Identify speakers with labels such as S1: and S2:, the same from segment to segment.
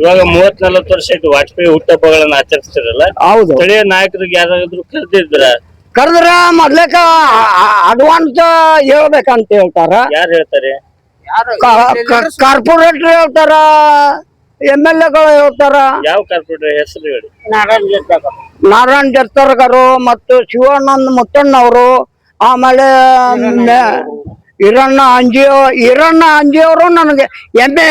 S1: ಇವಾಗ ಮೂವತ್ ನಲ್ವತ್ ವರ್ಷ ಆಯ್ತು ವಾಜಪೇಯಿ ಹುಟ್ಟಹಬ್ಬಗಳನ್ನ ಆಚರಿಸ್ತಿರಲ್ಲ
S2: ಹೌದು.
S1: ಸ್ಥಳೀಯ ನಾಯಕರಿಗೆ ಯಾರಾದ್ರೂ ಕರೆದಿದ್ರ?
S2: ಕರೆದ್ರ ಮೊದ್ಲೇಕ ಅಡ್ವಾನ್ಸ್ ಹೇಳ್ಬೇಕಂತ ಹೇಳ್ತಾರ.
S1: ಯಾರು ಹೇಳ್ತಾರೆ?
S2: ಕಾರ್ಪೊರೇಟರ್ ಹೇಳ್ತಾರ ಎಂ ಎಲ್ ಎಗಳು ಹೇಳ್ತಾರ.
S1: ಯಾವ ಕಾರ್ಪೊರೇಟರ್ ಹೆಸರು ಹೇಳಿ?
S2: ನಾರಾಯಣ್ ಜರ್ತರ್ಗರು ಮತ್ತು ಶಿವಾನಂದ್ ಮುತ್ತಣ್ಣವರು ಆಮೇಲೆ ಈರಣ್ಣ ಹಿರಣ್ಣ ಅಂಜಿಯೋ ಹಿರಣ್ಣ ಅಂಜಿಯವರು ನನಗೆ ಎಮ್ಮೆ.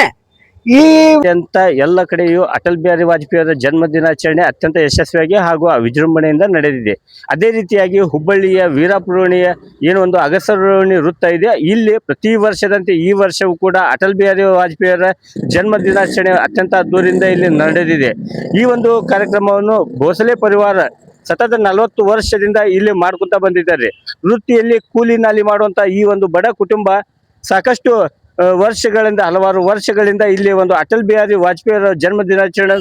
S2: ಈ
S1: ಅಂತ ಎಲ್ಲ ಕಡೆಯೂ ಅಟಲ್ ಬಿಹಾರಿ ವಾಜಪೇಯಿ ಅವರ ಜನ್ಮ ದಿನಾಚರಣೆ ಅತ್ಯಂತ ಯಶಸ್ವಿಯಾಗಿ ಹಾಗೂ ವಿಜೃಂಭಣೆಯಿಂದ ನಡೆದಿದೆ. ಅದೇ ರೀತಿಯಾಗಿ ಹುಬ್ಬಳ್ಳಿಯ ವೀರಾಪುರೋಣಿಯ ಏನು ಒಂದು ಅಗಸರೋಣಿ ವೃತ್ತ ಇದೆ. ಇಲ್ಲಿ ಪ್ರತಿ ವರ್ಷದಂತೆ ಈ ವರ್ಷವೂ ಕೂಡ ಅಟಲ್ ಬಿಹಾರಿ ವಾಜಪೇಯಿ ಅವರ ಜನ್ಮ ದಿನಾಚರಣೆ ಅತ್ಯಂತ ಅದ್ದೂರಿಂದ ಇಲ್ಲಿ ನಡೆದಿದೆ. ಈ ಒಂದು ಕಾರ್ಯಕ್ರಮವನ್ನು ಭೋಸಲೆ ಪರಿವಾರ ಸತತ ನಲವತ್ತು ವರ್ಷದಿಂದ ಇಲ್ಲಿ ಮಾಡ್ಕೊತಾ ಬಂದಿದ್ದಾರೆ. ವೃತ್ತಿಯಲ್ಲಿ ಕೂಲಿ ನಾಲಿ ಮಾಡುವಂತ ಈ ಒಂದು ಬಡ ಕುಟುಂಬ ಸಾಕಷ್ಟು ಆ, ವರ್ಷಗಳಿಂದ, ಹಲವಾರು ವರ್ಷಗಳಿಂದ ಇಲ್ಲಿ ಒಂದು ಅಟಲ್ ಬಿಹಾರಿ ವಾಜಪೇಯಿ ಜನ್ಮ ದಿನಾಚರಣೆ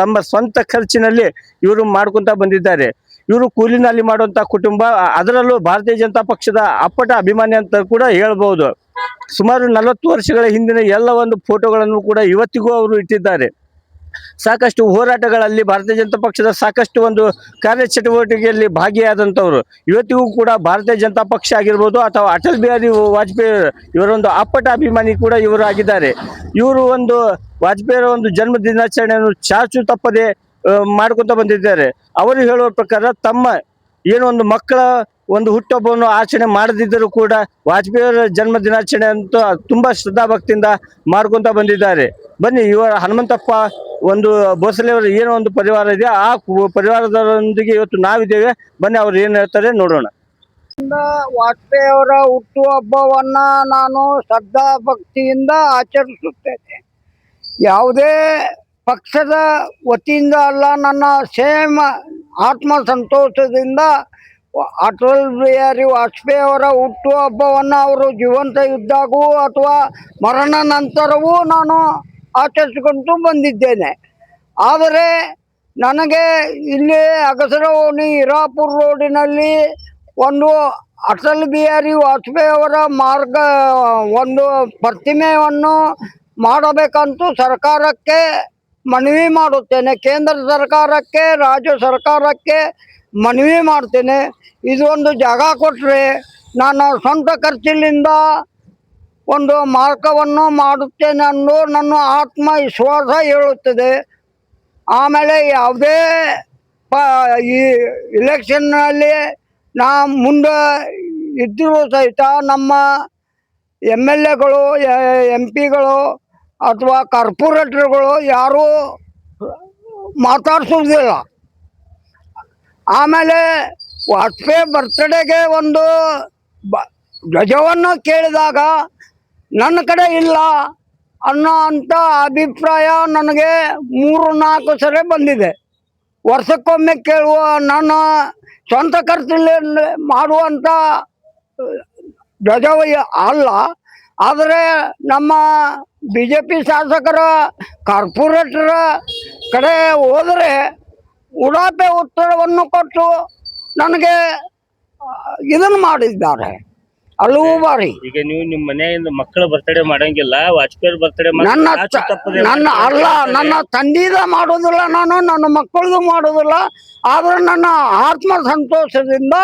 S1: ತಮ್ಮ ಸ್ವಂತ ಖರ್ಚಿನಲ್ಲಿ ಇವರು ಮಾಡ್ಕೊಂತ ಬಂದಿದ್ದಾರೆ. ಇವರು ಕೂಲಿನಲ್ಲಿ ಮಾಡುವಂತ ಕುಟುಂಬ ಅದರಲ್ಲೂ ಭಾರತೀಯ ಜನತಾ ಪಕ್ಷದ ಅಪ್ಪಟ ಅಭಿಮಾನಿ ಅಂತ ಕೂಡ ಹೇಳಬಹುದು ಸುಮಾರು ನಲವತ್ತು ವರ್ಷಗಳ ಹಿಂದಿನ ಎಲ್ಲ ಒಂದು ಫೋಟೋಗಳನ್ನು ಕೂಡ ಇವತ್ತಿಗೂ ಅವರು ಇಟ್ಟಿದ್ದಾರೆ. ಸಾಕಷ್ಟು ಹೋರಾಟಗಳಲ್ಲಿ ಭಾರತೀಯ ಜನತಾ ಪಕ್ಷದ ಸಾಕಷ್ಟು ಒಂದು ಕಾರ್ಯಚಟುವಟಿಕೆಯಲ್ಲಿ ಭಾಗಿಯಾದಂಥವ್ರು. ಇವತ್ತಿಗೂ ಕೂಡ ಭಾರತೀಯ ಜನತಾ ಪಕ್ಷ ಆಗಿರ್ಬೋದು ಅಥವಾ ಅಟಲ್ ಬಿಹಾರಿ ವಾಜಪೇಯಿ ಇವರೊಂದು ಅಪ್ಪಟ ಅಭಿಮಾನಿ ಕೂಡ ಇವರು ಆಗಿದ್ದಾರೆ. ಇವರು ಒಂದು ವಾಜಪೇಯಿಯವರ ಒಂದು ಜನ್ಮ ದಿನಾಚರಣೆಯನ್ನು ಚಾಚು ತಪ್ಪದೆ ಮಾಡ್ಕೊತ ಬಂದಿದ್ದಾರೆ. ಅವರು ಹೇಳುವ ಪ್ರಕಾರ ತಮ್ಮ ಏನು ಒಂದು ಮಕ್ಕಳ ಒಂದು ಹುಟ್ಟುಹಬ್ಬವನ್ನು ಆಚರಣೆ ಮಾಡದಿದ್ದರೂ ಕೂಡ ವಾಜಪೇಯಿಯವರ ಜನ್ಮ ದಿನಾಚರಣೆ ಅಂತ ತುಂಬಾ ಶ್ರದ್ಧಾಭಕ್ತಿಯಿಂದ ಮಾಡ್ಕೊತ ಬಂದಿದ್ದಾರೆ. ಬನ್ನಿ ಇವರ ಹನುಮಂತಪ್ಪ ಒಂದು ಬೋಸಲೆಯವರ ಏನೋ ಒಂದು ಪರಿವಾರ ಇದೆ, ಆ ಪರಿವಾರದವರೊಂದಿಗೆ ಇವತ್ತು ನಾವಿದ್ದೇವೆ. ಬನ್ನಿ, ಅವ್ರು ಏನು ಹೇಳ್ತಾರೆ ನೋಡೋಣ.
S2: ವಾಜಪೇಯಿ ಅವರ ಹುಟ್ಟು ಹಬ್ಬವನ್ನ ನಾನು ಶ್ರದ್ಧಾ ಭಕ್ತಿಯಿಂದ ಆಚರಿಸುತ್ತೇನೆ. ಯಾವುದೇ ಪಕ್ಷದ ವತಿಯಿಂದ ಅಲ್ಲ, ನನ್ನ ಸೇಮ್ ಆತ್ಮ ಸಂತೋಷದಿಂದ ಅಟಲ್ ಬಿಹಾರಿ ವಾಜಪೇಯಿ ಅವರ ಹುಟ್ಟು ಹಬ್ಬವನ್ನು ಅವರು ಜೀವಂತ ಇದ್ದಾಗೂ ಅಥವಾ ಮರಣ ನಂತರವೂ ನಾನು ಆಚರಿಸಿಕೊಂಡು ಬಂದಿದ್ದೇನೆ ಆದರೆ ನನಗೆ ಇಲ್ಲಿ ಅಗಸರವೋಣಿ ಇರಾಪುರ್ ರೋಡಿನಲ್ಲಿ ಒಂದು ಅಟಲ್ ಬಿಹಾರಿ ವಾಜಪೇಯಿ ಅವರ ಮಾರ್ಗ, ಒಂದು ಪ್ರತಿಮೆಯನ್ನು ಮಾಡಬೇಕಂತೂ ಸರ್ಕಾರಕ್ಕೆ ಮನವಿ ಮಾಡುತ್ತೇನೆ. ಕೇಂದ್ರ ಸರ್ಕಾರಕ್ಕೆ, ರಾಜ್ಯ ಸರ್ಕಾರಕ್ಕೆ ಮನವಿ ಮಾಡ್ತೇನೆ. ಇದೊಂದು ಜಾಗ ಕೊಟ್ಟರೆ ನಾನು ಸ್ವಂತ ಖರ್ಚಿನಿಂದ ಒಂದು ಮಾರ್ಗವನ್ನು ಮಾಡುತ್ತೇನೆ ಅನ್ನೋ ನನ್ನ ಆತ್ಮವಿಶ್ವಾಸ ಹೇಳುತ್ತದೆ. ಆಮೇಲೆ ಯಾವುದೇ ಪ ಈ ಇಲೆಕ್ಷನ್ನಲ್ಲಿ ನಾ ಮುಂದೆ ಇದ್ದರೂ ಸಹಿತ ನಮ್ಮ ಎಂ ಎಲ್ ಎಗಳು, ಎಂ ಪಿಗಳು ಅಥವಾ ಕಾರ್ಪೊರೇಟರ್ಗಳು ಯಾರೂ ಮಾತಾಡ್ಸೋದಿಲ್ಲ ಆಮೇಲೆ ವಾಜಪೇಯಿ ಬರ್ತ್ಡೇಗೆ ಒಂದು ಬ ಧ್ವಜವನ್ನು ಕೇಳಿದಾಗ ನನ್ನ ಕಡೆ ಇಲ್ಲ ಅನ್ನೋ ಅಂತ ಅಭಿಪ್ರಾಯ ನನಗೆ ಮೂರು ನಾಲ್ಕು ಸರಿ ಬಂದಿದೆ. ವರ್ಷಕ್ಕೊಮ್ಮೆ ಕೇಳುವ ನನ್ನ ಸ್ವಂತ ಖರ್ಚಲ್ಲಿ ಮಾಡುವಂಥ ಧ್ವಜವಯ್ಯ ಅಲ್ಲ. ಆದರೆ ನಮ್ಮ ಬಿ ಜೆ ಪಿ ಶಾಸಕರ, ಕಾರ್ಪೊರೇಟರ ಕಡೆ ಹೋದರೆ ಉಡಾಪೆ ಉತ್ತರವನ್ನು ಕೊಟ್ಟು ನನಗೆ ಇದನ್ನು ಮಾಡಿದ್ದಾರೆ. ಹಲವು ಬಾರಿ.
S1: ಈಗ ನೀವು ನಿಮ್ಮ ಮನೆಯಿಂದ ಮಕ್ಕಳ ಬರ್ತಡೇ ಮಾಡಂಗಿಲ್ಲ ವಾಜಪೇಯಿ ಬರ್ತಡೇ
S2: ನನ್ನ ತ- ನನ್ನ ಅಲ್ಲ ನನ್ನ ತಂದಿದ ಮಾಡೋದಿಲ್ಲ ನಾನು ನನ್ನ ಮಕ್ಕಳದು ಮಾಡೋದಿಲ್ಲ. ಆದ್ರೆ ನನ್ನ ಆತ್ಮ ಸಂತೋಷದಿಂದ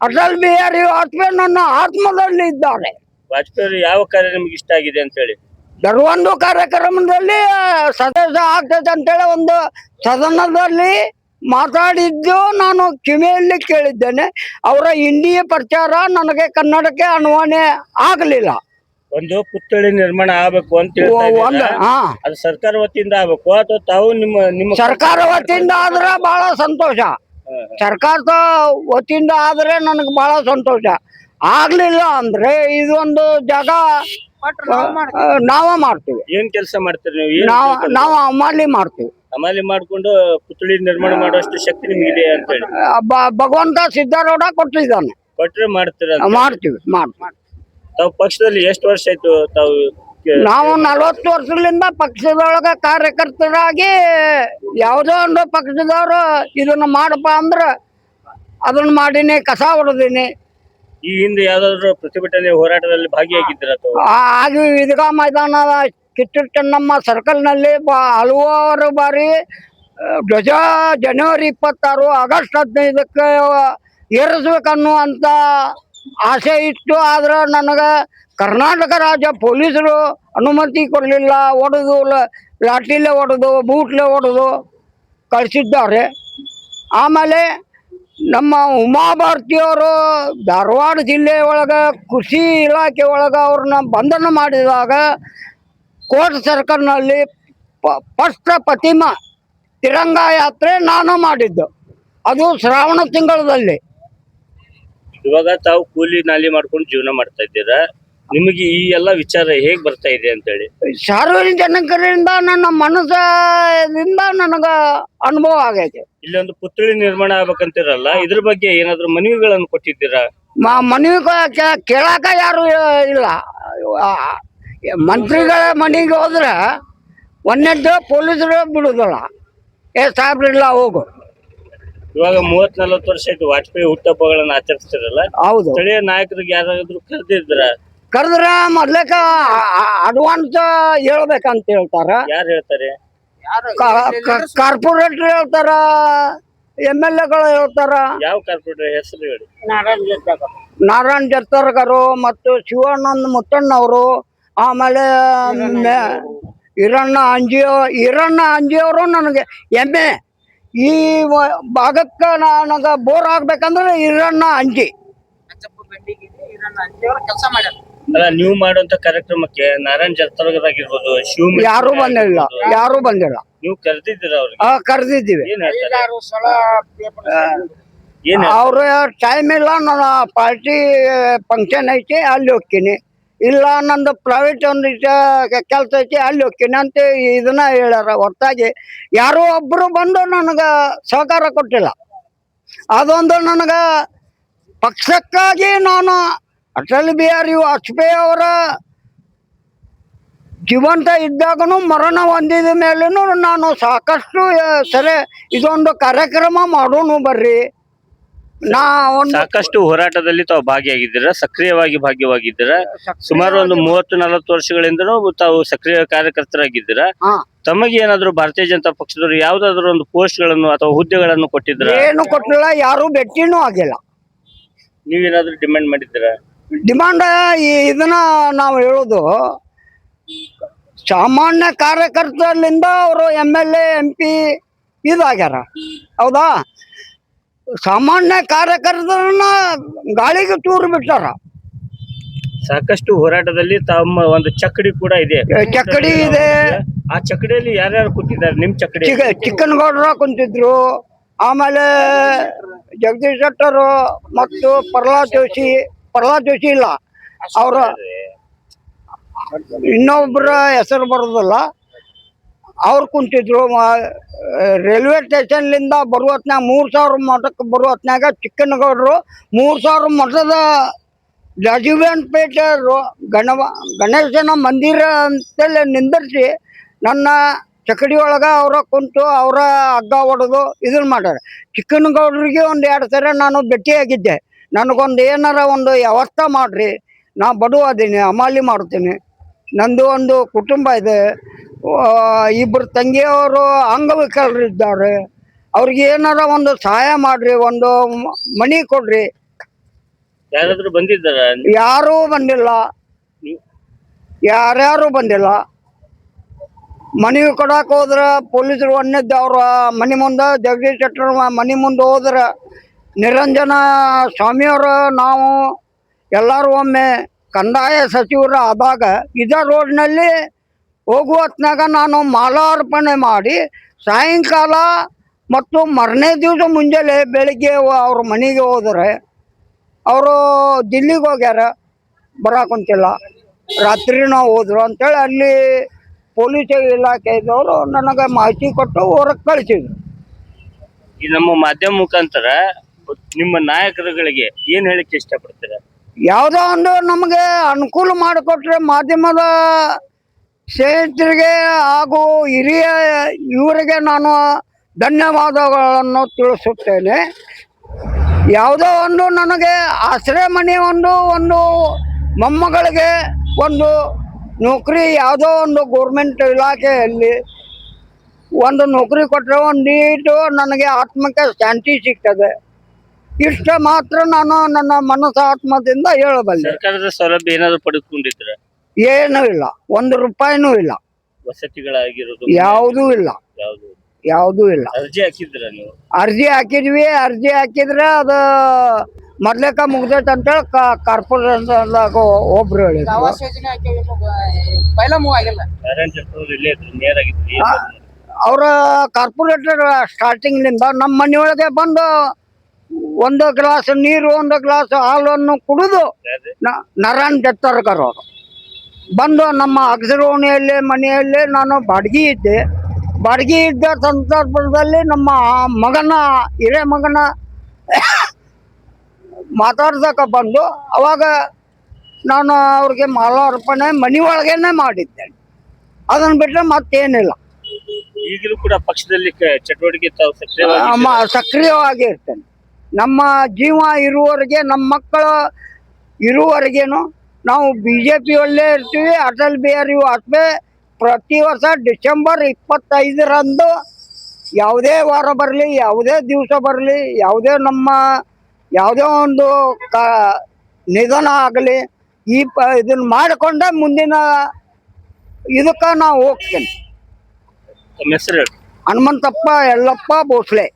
S2: ಅಟಲ್ ಬಿಹಾರಿ ವಾಜಪೇಯಿ ನನ್ನ ಆತ್ಮದಲ್ಲಿ ಇದ್ದಾರೆ.
S1: ವಾಜಪೇಯಿ ಯಾವ ಕಾರ್ಯ ನಿಮ್ಗೆ ಇಷ್ಟ ಆಗಿದೆ ಅಂತ ಹೇಳಿ?
S2: ಕೆಲವೊಂದು ಕಾರ್ಯಕ್ರಮದಲ್ಲಿ ಸದಸ್ಯ ಆಗ್ತದೆ ಅಂತೇಳಿ ಒಂದು ಸದನದಲ್ಲಿ ಮಾತಾಡಿದ್ದು ನಾನು ಕಿವಿಯಲ್ಲಿ ಕೇಳಿದ್ದೇನೆ. ಅವರ ಹಿಂದಿಯ ಪ್ರಚಾರ ನನಗೆ ಕನ್ನಡಕ್ಕೆ ಅನುಮಾನ ಆಗಲಿಲ್ಲ.
S1: ಒಂದು ಪುತ್ಥಳಿ ನಿರ್ಮಾಣ ಆಗಬೇಕು ಅಂತ ಹೇಳ್ತಾ
S2: ಒಂದು
S1: ಇದ್ದೀರಾ.
S2: ಹಾ.
S1: ಅದು ಸರ್ಕಾರ ವತಿಯಿಂದ ಆಗ್ಬೇಕು. ಅಥವಾ ತಾವು ನಿಮ್ಮ ನಿಮ್ಮ
S2: ಸರ್ಕಾರ ವತಿಯಿಂದ ಆದ್ರೆ ಬಹಳ ಸಂತೋಷ. ಸರ್ಕಾರದ ವತಿಯಿಂದ ಆದ್ರೆ ನನಗೆ ಬಹಳ ಸಂತೋಷ. ಆಗ್ಲಿಲ್ಲ ಅಂದ್ರೆ ಇದೊಂದು ಜಾಗ ನಾವ ಮಾಡ್ತೀವಿ.
S1: ಏನ್ ಕೆಲಸ ಮಾಡ್ತೀರಿ ನೀವು? ಏನ್
S2: ನಾವು
S1: ತಿಳ್ಕೊಂಡ್ರಿ?
S2: ನಾವು ಅಮಾಲಿ ಮಾಡ್ತೀವಿ.
S1: ಅಮಾಲಿ ಮಾಡ್ಕೊಂಡು ಪುತ್ಳಿ ನಿರ್ಮಾಣ ಮಾಡುವಷ್ಟು ಶಕ್ತಿ ನಿಮ್ಗಿದೆ ಅಂತ ಹೇಳಿ.
S2: ಆ, ಬ- ಭಗವಂತ ಸಿದ್ಧಾರೂಢ ಕೊಟ್ಟಿದ್ದಾನೆ.
S1: ಕೊಟ್ರೆ ಮಾಡ್ತೀರ ಅಂತ.
S2: ಮಾಡ್ತೀವಿ ಮಾಡ್ತೀವಿ.
S1: ತಾವು ಪಕ್ಷದಲ್ಲಿ ಎಷ್ಟು ವರ್ಷ ಆಯ್ತು ತಾವು ಕೆ-
S2: ನಾವು ನಲವತ್ತು ವರ್ಷದಿಂದ ಪಕ್ಷದೊಳಗ ಕಾರ್ಯಕರ್ತರಾಗಿ ಯಾವುದೋ ಒಂದು ಪಕ್ಷದವರು ಇದನ್ನ ಮಾಡಪ್ಪ ಅಂದ್ರ ಅದನ್ನ ಮಾಡೀನಿ ಕಸ ಹೊಡೆದೀನಿ.
S1: ಈ ಹಿಂದೆ ಯಾವ್ದಾದ್ರು ಪ್ರತಿಭಟನೆ ಹೋರಾಟದಲ್ಲಿ ಭಾಗಿಯಾಗಿದ್ದೀರ
S2: ಮೈದಾನ ಕಿತ್ತೂರು ಚೆನ್ನಮ್ಮ ಸರ್ಕಲ್ನಲ್ಲಿ ಬಾ, ಹಲವಾರು ಬಾರಿ ಧ್ವಜ ಜನವರಿ ಇಪ್ಪತ್ತಾರು, ಆಗಸ್ಟ್ ಹದಿನೈದಕ್ಕೆ ಏರಿಸ್ಬೇಕನ್ನುವಂಥ ಆಸೆ ಇತ್ತು. ಆದ್ರೆ ನನಗೆ ಕರ್ನಾಟಕ ರಾಜ್ಯ ಪೊಲೀಸರು ಅನುಮತಿ ಕೊಡಲಿಲ್ಲ. ಹೊಡೆದು ಲಾಠಿಲೇ ಹೊಡೆದು, ಬೂಟ್ಲೆ ಹೊಡೆದು ಕಳಿಸಿದ್ದಾರೆ. ಆಮೇಲೆ ನಮ್ಮ ಉಮಾಭಾರತಿಯವರು ಧಾರವಾಡ ಜಿಲ್ಲೆ ಒಳಗೆ ಕೃಷಿ ಇಲಾಖೆ ಒಳಗೆ ಅವ್ರನ್ನ ಬಂಧನ ಮಾಡಿದಾಗ ಕೋರ್ಟ್ ಸರ್ಕಲ್ನಲ್ಲಿ ಫಸ್ಟ್ ಪ್ರತಿಮಾ ತಿರಂಗ ಯಾತ್ರೆ ನಾನು ಮಾಡಿದ್ದು. ಅದು ಶ್ರಾವಣ ತಿಂಗಳಲ್ಲಿ
S1: ಇವಾಗ ತಾವು ಕೂಲಿ ನಾಲಿ ಮಾಡ್ಕೊಂಡು ಜೀವನ ಮಾಡ್ತಾ ಇದ್ದೀರಾ? ನಿಮಗೆ ಈ ಎಲ್ಲ ವಿಚಾರ ಹೇಗ್ ಬರ್ತಾ ಇದೆ ಅಂತ ಹೇಳಿ?
S2: ಸಾರ್ವಜನಿಕ ಜನಕರಿಂದ ನನ್ನ ಮನಸ್ಸಿಂದ ನನಗ ಅನುಭವ ಆಗೈತೆ.
S1: ಇಲ್ಲಿ ಒಂದು ಪುತ್ಥಳಿ ನಿರ್ಮಾಣ ಆಗ್ಬೇಕಂತಿರಲ್ಲ ಇದ್ರ ಬಗ್ಗೆ ಏನಾದ್ರು ಮನವಿಗಳನ್ನು ಕೊಟ್ಟಿದ್ದೀರಾ?
S2: ಮ- ಮನವಿ ಕ- ಕೇಳಾಕ ಯಾರು ಇಲ್ಲ. ಮಂತ್ರಿಗಳ ಮನೆಗೆ ಹೋದ್ರೆ ಒಂದೆಂಟು ಪೊಲೀಸರು ಬಿಡುದಿಲ್ಲ. ಏ ಸಾಹೇಬ್ರಿಲ್ಲ ಹೋಗು.
S1: ಇವಾಗ ಮೂವತ್ ನಲ್ವತ್ತು ವರ್ಷ ಆಯ್ತು ವಾಜಪೇಯಿ ಹುಟ್ಟಹಬ್ಬಗಳನ್ನ ಆಚರಿಸ್ತಿರಲ್ಲ.
S2: ಹೌದು.
S1: ಸ್ಥಳೀಯ ನಾಯಕರಿಗೆ ಯಾರಾದ್ರೂ ಕರೆದಿದ್ರ?
S2: ಕರೆದ್ರ ಮೊದ್ಲೇಕ ಅಡ್ವಾನ್ಸ್ ಹೇಳ್ಬೇಕಂತ ಹೇಳ್ತಾರ.
S1: ಯಾರು ಹೇಳ್ತಾರೆ?
S2: ಕಾರ್ಪೊರೇಟರ್ ಹೇಳ್ತಾರ ಎಂ ಎಲ್ ಎಗಳು ಹೇಳ್ತಾರ.
S1: ಯಾವ ಕಾರ್ಪೊರೇಟರ್ ಹೆಸರು ಹೇಳಿ.
S2: ನಾರಾಯಣ್ ಜತ್ತರ್ಗರು ಮತ್ತು ಶಿವಾನಂದ್ ಮುತ್ತಣ್ಣವರು ಆಮೇಲೆ ಈರಣ್ಣ ಹಿರಣ್ಣ ಅಂಜಿಯೋ ಹಿರಣ್ಣ ಅಂಜಿಯವರು ನನಗೆ ಎಮ್ಮೆ. ಈ ಭಾಗಕ್ಕೆ ನನಗೆ ಬೋರ್ ಆಗ್ಬೇಕಂದ್ರೆ ಹಿರಣ್ಣ ಅಂಜಿ.
S3: ಕೆಲಸ ಮಾಡ್ಯಾರ.
S1: ಅಲ್ಲ ನೀವು ಮಾಡುವಂತ ಕಾರ್ಯಕ್ರಮಕ್ಕೆ ನಾರಾಯಣ್ ಜರ್ತರ್ಗದಾಗಿರ್ಬೋದು ಶಿವ
S2: ಯಾರು ಬಂದಿಲ್ಲ ಯಾರು ಬಂದಿಲ್ಲ.
S1: ನೀವು ಕರೆದಿದ್ದೀರ ಅವ್ರಿಗೆ?
S2: ಆ, ಕರೆದಿದ್ದೀವಿ.
S1: ಏನ್ ಹೇಳ್ತಾರೆ?
S3: ಸಲ ಪೇಪರ್
S1: ಏನ್ ಹೇಳ್ತಾರೆ?
S2: ಅವ್ರ ಟೈಮ್ ಇಲ್ಲ ನನ್ನ ಪಾರ್ಟಿ ಫಂಕ್ಷನ್ ಐತಿ ಅಲ್ಲಿ ಹೋಗ್ತೀನಿ. ಇಲ್ಲ ನಂದು ಪ್ರೈವೇಟ್ ಒಂದು ಕೆಲಸ ಐತಿ ಅಲ್ಲಿ ಹೋಗ್ತೀನಿ ಅಂತ ಇದನ್ನ ಹೇಳ್ಯಾರ. ಹೊರತಾಗಿ ಯಾರೋ ಒಬ್ರು ಬಂದು ನನಗೆ ಸಹಕಾರ ಕೊಟ್ಟಿಲ್ಲ. ಅದೊಂದು ನನಗೆ ಪಕ್ಷಕ್ಕಾಗಿ ನಾನು ಅಟಲ್ ಬಿಹಾರಿ ವಾಜಪೇಯಿ ಅವರ ಜೀವಂತ ಇದ್ದಾಗನು ಮರಣ ಹೊಂದಿದ ಮೇಲೂ ನಾನು ಸಾಕಷ್ಟು ಸರಿ ಇದೊಂದು ಕಾರ್ಯಕ್ರಮ ಮಾಡೋನು ಬರ್ರಿ. ನಾ ಒಂದು
S1: ಸಾಕಷ್ಟು ಹೋರಾಟದಲ್ಲಿ ತಾವು ಭಾಗಿಯಾಗಿದ್ದೀರಾ? ಸಕ್ರಿಯವಾಗಿ ಭಾಗ್ಯವಾಗಿದ್ದೀರಾ ಸುಮಾರು ಒಂದು ಮೂವತ್ತು ನಲವತ್ತು ವರ್ಷಗಳಿಂದನೂ ತಾವು ಸಕ್ರಿಯ ಕಾರ್ಯಕರ್ತರಾಗಿದ್ದೀರಾ?
S2: ಹಾ.
S1: ತಮಗೆ ಏನಾದ್ರು ಭಾರತೀಯ ಜನತಾ ಪಕ್ಷದವರು ಯಾವ್ದಾದ್ರು ಒಂದು ಪೋಸ್ಟ್ಗಳನ್ನು ಅಥವಾ ಹುದ್ದೆಗಳನ್ನು ಕೊಟ್ಟಿದ್ರ
S2: ಏನು ಕೊಟ್ಟಿಲ್ಲ ಯಾರು ಭೇಟಿನೂ ಆಗಿಲ್ಲ.
S1: ನೀವೇನಾದ್ರೂ ಡಿಮ್ಯಾಂಡ್ ಮಾಡಿದ್ದೀರಾ?
S2: ಡಿಮಾಂಡ್ ಇದನ್ನ ನಾವು ಹೇಳೋದು ಸಾಮಾನ್ಯ ಕಾರ್ಯಕರ್ತರಿಂದ ಅವರು M L A M P ಇದಾಗ್ಯಾರ. ಹೌದಾ? ಸಾಮಾನ್ಯ ಕಾರ್ಯಕರ್ತರನ್ನ ಗಾಳಿಗೆ ತೂರು ಬಿಟ್ಟಾರ.
S1: ಸಾಕಷ್ಟು ಹೋರಾಟದಲ್ಲಿ ತಮ್ಮ ಒಂದು ಚಕ್ಕಡಿ ಕೂಡ ಇದೆ.
S2: ಚಕ್ಕಡಿ ಇದೆ.
S1: ಆ ಚಕ್ಕಡಿಯಲ್ಲಿ ಯಾರ್ಯಾರು ಕೂತಿದ್ದಾರೆ? ನಿಮ್ ಚಕ್ಕಡಿ.
S2: ಚಿಕನ್ ಚಿಕ್ಕನಗೌಡರ ಕುಂತಿದ್ರು. ಆಮೇಲೆ ಜಗದೀಶ್ ಶೆಟ್ಟರು ಮತ್ತು ಪ್ರಹ್ಲಾದ್ ಜೋಶಿ. ಪ್ರಹ್ಲಾದ್ ಜೋಶಿ ಇಲ್ಲ. ಅವರ ಇನ್ನೊಬ್ಬರ ಹೆಸರು ಬರೋದಲ್ಲ. ಅವ್ರು ಕುಂತಿದ್ರು ರೈಲ್ವೆ ಸ್ಟೇಷನ್ಲಿಂದ ಬರುವ ಹೊತ್ನಾಗ ಮೂರು ಸಾವಿರ ಮಠಕ್ಕೆ ಬರುವ ಹೊತ್ನ್ಯಾಗ ಚಿಕ್ಕನಗೌಡರು ಮೂರು ಸಾವಿರ ಮಠದ ರಾಜೀವನ್ ಪೇಟೆ ಗಣವ, ಗಣೇಶನ ಮಂದಿರ ಅಂತೇಳಿ ನಿಂದರ್ಸಿ ನನ್ನ ಚಕಡಿ ಒಳಗೆ ಅವರ ಕುಂತು ಅವರ ಹಗ್ಗ ಹೊಡೆದು ಇದನ್ನ ಮಾಡ್ಯಾರ. ಚಿಕ್ಕನಗೌಡರಿಗೆ ಒಂದು ಎರಡು ಸರಿ ನಾನು ಭೇಟಿಯಾಗಿದ್ದೆ. ನನಗೊಂದು ಏನಾರ ಒಂದು ವ್ಯವಸ್ಥೆ ಮಾಡ್ರಿ. ನಾ ಬಡವ ಅದೀನಿ ಅಮಾಲಿ ಮಾಡ್ತೀನಿ. ನಂದು ಒಂದು ಕುಟುಂಬ ಇದೆ. ಇಬ್ಬರು ತಂಗಿಯವರು ಅಂಗವಿಕಲರು ಇದ್ದಾರೆ. ಅವ್ರಿಗೆ ಏನಾರ ಒಂದು ಸಹಾಯ ಮಾಡ್ರಿ ಒಂದು ಮನಿ ಕೊಡ್ರಿ.
S1: ಯಾರಾದ್ರೂ ಬಂದಿದ್ದಾರ?
S2: ಯಾರೂ ಬಂದಿಲ್ಲ. ಯಾರ್ಯಾರು ಬಂದಿಲ್ಲ. ಮನಿ ಕೊಡಾಕ ಹೋದ್ರ ಪೊಲೀಸರು ಒಂದೇದ್ದು ಅವ್ರ ಮನೆ ಮುಂದೆ ಜಗದೀಶ್ ಶೆಟ್ಟರ್ ಮನೆ ಮುಂದೆ ಹೋದ್ರ ನಿರಂಜನ ಸ್ವಾಮಿಯವರು ನಾವು ಎಲ್ಲರೂ ಒಮ್ಮೆ ಕಂದಾಯ ಸಚಿವರು ಆದಾಗ ಇದ ರೋಡ್ನಲ್ಲಿ ಹೋಗುವ ಹೊತ್ನಾಗ ನಾನು ಮಾಲಾರ್ಪಣೆ ಮಾಡಿ ಸಾಯಂಕಾಲ ಮತ್ತು ಮರನೇ ದಿವಸ ಮುಂಜಾನೆ ಬೆಳಿಗ್ಗೆ ಅವ್ರ ಮನೆಗೆ ಹೋದರೆ ಅವರು ದಿಲ್ಲಿಗೆ ಹೋಗ್ಯಾರ ಬರೋಕುಂತಿಲ್ಲ ರಾತ್ರಿನೂ ಹೋದ್ರು. ಅಂತೇಳಿ ಅಲ್ಲಿ ಪೊಲೀಸ್ ಇಲಾಖೆಯವರು ಇದ್ದವರು ನನಗೆ ಮಾಹಿತಿ ಕೊಟ್ಟು ಹೊರಗೆ ಕಳಿಸಿದ್ರು.
S1: ಈ ನಮ್ಮ ಮಾಧ್ಯಮ ಮುಖಾಂತರ ನಿಮ್ಮ ನಾಯಕರುಗಳಿಗೆ ಏನ್ ಹೇಳಕ್ಕೆ ಇಷ್ಟಪಡ್ತೀರಾ?
S2: ಯಾವುದೋ ಒಂದು ನಮಗೆ ಅನುಕೂಲ ಮಾಡಿಕೊಟ್ರೆ ಮಾಧ್ಯಮದ ಸ್ನೇಹಿತರಿಗೆ ಹಾಗೂ ಹಿರಿಯ ಇವರಿಗೆ ನಾನು ಧನ್ಯವಾದಗಳನ್ನು ತಿಳಿಸುತ್ತೇನೆ. ಯಾವುದೋ ಒಂದು ನನಗೆ ಆಶ್ರಯ ಮನೆ ಒಂದು ಒಂದು ಮೊಮ್ಮಗಳಿಗೆ ಒಂದು ನೌಕರಿ, ಯಾವುದೋ ಒಂದು ಗೌರ್ಮೆಂಟ್ ಇಲಾಖೆಯಲ್ಲಿ ಒಂದು ನೌಕರಿ ಕೊಟ್ಟರೆ ಒಂದು ನೀಟು, ನನಗೆ ಆತ್ಮಕ್ಕೆ ಶಾಂತಿ ಸಿಗ್ತದೆ. ಇಷ್ಟ ಮಾತ್ರ ನಾನು ನನ್ನ ಮನಸ್ಸು ಆತ್ಮದಿಂದ ಹೇಳಬಲ್ಲೆ.
S1: ಸರ್ಕಾರದ ಸೌಲಭ್ಯ ಏನಾದ್ರು ಪಡೆದುಕೊಂಡಿದ್ರ
S2: ಏನೂ ಇಲ್ಲ. ಒಂದು ರೂಪಾಯಿನೂ ಇಲ್ಲ.
S1: ವಸತಿಗಳಾಗಿರೋದು
S2: ಯಾವುದೂ ಇಲ್ಲ.
S1: ಯಾವುದು?
S2: ಯಾವುದೂ ಇಲ್ಲ.
S1: ಅರ್ಜಿ ಹಾಕಿದ್ರ ನೀವು?
S2: ಅರ್ಜಿ ಹಾಕಿದ್ವಿ. ಅರ್ಜಿ ಹಾಕಿದ್ರೆ ಅದು ಮೊದ್ಲೇಕ ಅಂತ ಅಂತೇಳಿ ಕಾರ್ಪೊರೇಷನ್ದಾಗ ಒಬ್ರು ಹೇಳಿದ್ರು.
S3: ಆವಾಸ್ ಯೋಜನೆ ಸ್ಟಾರ್ಟಿಂಗ್ ಪೈಲ ಮೂವ್ ಆಗಿಲ್ಲ.
S1: ನಾರಾಯಣ ಇಲ್ಲೇ ಇದ್ರು
S2: ಅವರ ಕಾರ್ಪೊರೇಟರ್ ಸ್ಟಾರ್ಟಿಂಗ್ನಿಂದ ನಮ್ಮ ಮನೆಯೊಳಗೆ ಬಂದು ಒಂದು ಗ್ಲಾಸ್ ನೀರು ಒಂದು ಗ್ಲಾಸ್ ಹಾಲನ್ನು ಕುಡಿದು ನ- ನಾರಾಯಣ್ ದತ್ತರ್ಕರ್ ಅವರು. ಬಂದು ನಮ್ಮ ಅಗ್ಸರೋಣಿಯಲ್ಲಿ ಮನೆಯಲ್ಲಿ ನಾನು ಬಾಡ್ಗಿ ಇದ್ದೆ. ಬಾಡಿಗೆ ಇದ್ದ ಸಂದರ್ಭದಲ್ಲಿ ನಮ್ಮ ಮಗನ ಹಿರೇ ಮಗನ ಮಾತಾಡ್ಸಕ ಬಂದು ಅವಾಗ ನಾನು ಅವ್ರಿಗೆ ಮಾಲಾರ್ಪಣೆ ಮನೆ ಒಳಗೇನೆ ಮಾಡಿದ್ದೇನೆ ಅದನ್ನು ಬಿಟ್ಟರೆ ಮತ್ತೇನಿಲ್ಲ.
S1: ಈಗಲೂ ಕೂಡ ಪಕ್ಷದಲ್ಲಿ ಚಟುವಟಿಕೆ ಸಕ್ರಿಯವಾಗಿ
S2: ಇರ್ತೇನೆ. ನಮ್ಮ ಜೀವ ಇರುವವರೆಗೆ ನಮ್ಮ ಮಕ್ಕಳು ಇರುವವರೆಗೇನು ನಾವು ಬಿ ಜೆ ಪಿಯಲ್ಲೇ ಇರ್ತೀವಿ ಅಟಲ್ ಬಿಹಾರಿ ವಾಜಪೇಯಿ ಪ್ರತಿ ವರ್ಷ ಡಿಸೆಂಬರ್ ಇಪ್ಪತ್ತೈದರಂದು ಯಾವುದೇ ವಾರ ಬರಲಿ ಯಾವುದೇ ದಿವಸ ಬರಲಿ ಯಾವುದೇ ನಮ್ಮ ಯಾವುದೇ ಒಂದು ಕ ನಿಧನ ಆಗಲಿ ಈ ಪ ಇದನ್ನ ಮಾಡಿಕೊಂಡೆ ಮುಂದಿನ ಇದಕ್ಕೆ ನಾವು ಹೋಗ್ತೀನಿ. ಹನುಮಂತಪ್ಪ ಯಲ್ಲಪ್ಪ ಭೋಸ್ಲೆ.